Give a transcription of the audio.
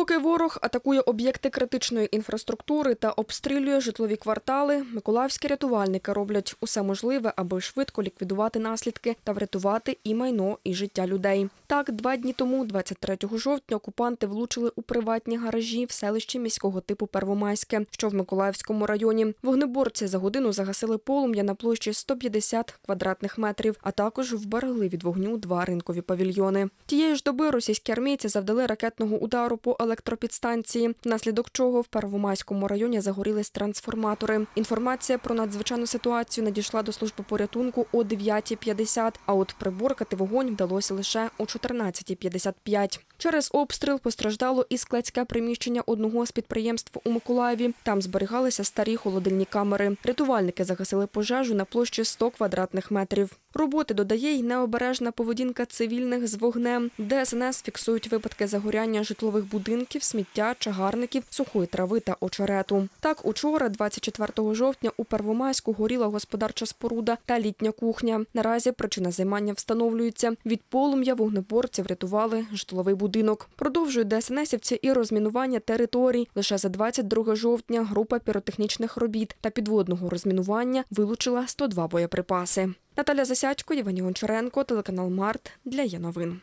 Поки ворог атакує об'єкти критичної інфраструктури та обстрілює житлові квартали, миколаївські рятувальники роблять усе можливе, аби швидко ліквідувати наслідки та врятувати і майно, і життя людей. Так, два дні тому, 23 жовтня, окупанти влучили у приватні гаражі в селищі міського типу Первомайське, що в Миколаївському районі. Вогнеборці за годину загасили полум'я на площі 150 квадратних метрів, а також вберегли від вогню два ринкові павільйони. Тієї ж доби російські армійці завдали ракетного удару по електропідстанції, внаслідок чого в Первомайському районі загорілись трансформатори. Інформація про надзвичайну ситуацію надійшла до служби порятунку о 9.50, а от приборкати вогонь вдалося лише о 14.55. Через обстріл постраждало і складське приміщення одного з підприємств у Миколаєві. Там зберігалися старі холодильні камери. Рятувальники загасили пожежу на площі 100 квадратних метрів. Роботи додає й необережна поведінка цивільних з вогнем. ДСНС фіксують випадки загоряння житлових будинків, сміття, чагарників, сухої трави та очерету. Так, учора, 24 жовтня, у Первомайську горіла господарча споруда та літня кухня. Наразі причина займання встановлюється. Від полум'я вогнеборці врятували житловий будинок. Продовжують ДСНСівці і розмінування територій. Лише за 22 жовтня група піротехнічних робіт та підводного розмінування вилучила 102 боєприпаси. Наталя Засядько, Євгеній Гончаренко, телеканал Март для є новин.